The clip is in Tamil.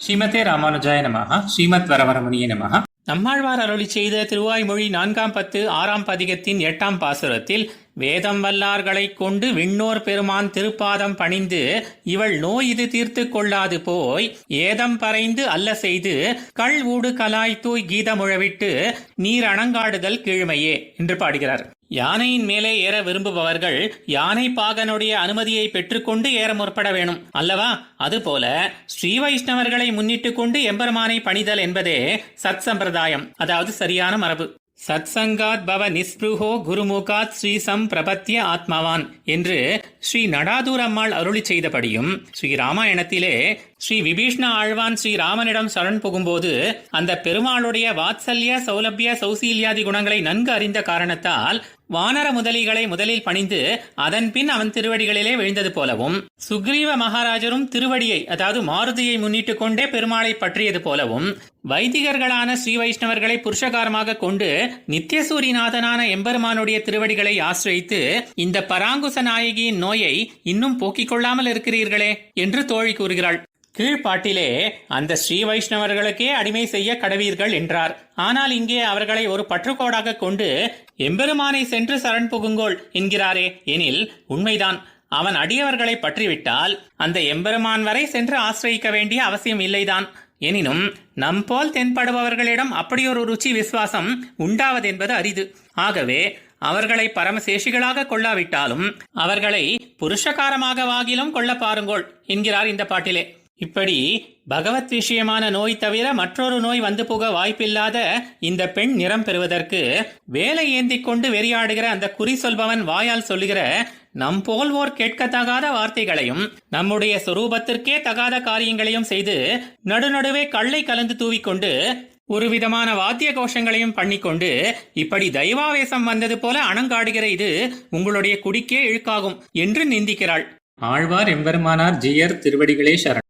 ஸ்ரீமதே ராமானுஜாய நமஹ ஸ்ரீமத் வரவரமணிய நமஹ. நம்மாழ்வார் அருளி செய்த திருவாய்மொழி நான்காம் பத்து ஆறாம் பதிகத்தின் எட்டாம் பாசுரத்தில் வேதம் வல்லார்களைக் கொண்டு விண்ணோர் பெருமான் திருப்பாதம் பணிந்து இவள் நோய் இது தீர்த்து கொள்ளாது போய் ஏதம் பறைந்து அல்ல செய்து கள் ஊடு கலாய் தூய் கீதமுழவிட்டு நீர் அணங்காடுதல் கீழ்மையே என்று பாடுகிறார். யானையின் மேலே ஏற விரும்புபவர்கள் யானை பாகனுடைய அனுமதியை பெற்றுக்கொண்டு ஏற முற்பட வேணும். அல்லவா? அதுபோல ஸ்ரீ வைஷ்ணவர்களை முன்னிட்டு கொண்டு எம்பெருமானை பணிதல் என்பதே சத் சம்பிரதாயம். அதாவது சரியான மரபு. சத்சங்காத் பவ நிஸ்பிருஹோ குருமுகாத் ஸ்ரீ சம் பிரபத்திய ஆத்மவான் என்று ஸ்ரீ நடாதூர் அம்மாள் அருளி செய்தபடியும் ஸ்ரீ ராமாயணத்திலே ஸ்ரீ விபீஷ்ண ஆழ்வான் ஸ்ரீ ராமனிடம் சரண் புகும்போது அந்த பெருமாளுடைய வாத்சல்ய சௌலபிய சௌசீல்யாதி குணங்களை நன்கு அறிந்த காரணத்தால் வானர முதலிகளை முதலில் பணிந்து அதன் பின் அவன் திருவடிகளிலே விழுந்தது போலவும் சுக்ரீவ மகாராஜரும் திருவடியை அதாவது மாருதியை முன்னிட்டு கொண்டே பெருமாளை பற்றியது போலவும் வைதிகர்களான ஸ்ரீ வைஷ்ணவர்களை புருஷகாரமாக கொண்டு நித்தியசூரிநாதனான எம்பெருமானுடைய திருவடிகளை ஆசிரியித்து இந்த பராங்குச நாயகியின் நோயை இன்னும் போக்கிக் கொள்ளாமல் இருக்கிறீர்களே என்று தோழி கூறுகிறாள். கீழ்ப்பாட்டிலே அந்த ஸ்ரீ வைஷ்ணவர்களுக்கே அடிமை செய்ய கடவீர்கள் என்றார். ஆனால் இங்கே அவர்களை ஒரு பற்றுக்கோடாக கொண்டு எம்பெருமானை சென்று சரண் புகுங்கோள் என்கிறாரே எனில் உண்மைதான். அவன் அடியவர்களை பற்றிவிட்டால் அந்த எம்பெருமான் வரை சென்று ஆசிரயிக்க வேண்டிய அவசியம் இல்லைதான். எனினும் நம்போல் தென்படுபவர்களிடம் அப்படியொரு ருச்சி விசுவாசம் உண்டாவதென்பது அரிது. ஆகவே அவர்களை பரமசேஷிகளாக கொள்ளாவிட்டாலும் அவர்களை புருஷகாரமாக வாகிலும் கொள்ள பாருங்கோள் என்கிறார் இந்த பாட்டிலே. இப்படி பகவத் விஷயமான நோய் தவிர மற்றொரு நோய் வந்து போக வாய்ப்பில்லாத இந்த பெண் நிறம் பெறுவதற்கு வேலை ஏந்திக் கொண்டு வெறியாடுகிற அந்த குறி சொல்பவன் வாயால் சொல்லுகிற நம் போல்வோர் கேட்கத்தகாத வார்த்தைகளையும் நம்முடைய சொரூபத்திற்கே தகாத காரியங்களையும் செய்து நடுநடுவே கள்ளை கலந்து தூவிக்கொண்டு ஒரு விதமான வாத்திய கோஷங்களையும் பண்ணிக்கொண்டு இப்படி தெய்வாவேசம் வந்தது போல அணங்காடுகிற இது உங்களுடைய குடிக்கே இழுக்காகும் என்று நிந்திக்கிறாள். ஆழ்வார் எம்பெருமானார் ஜியர் திருவடிகளே சரண்.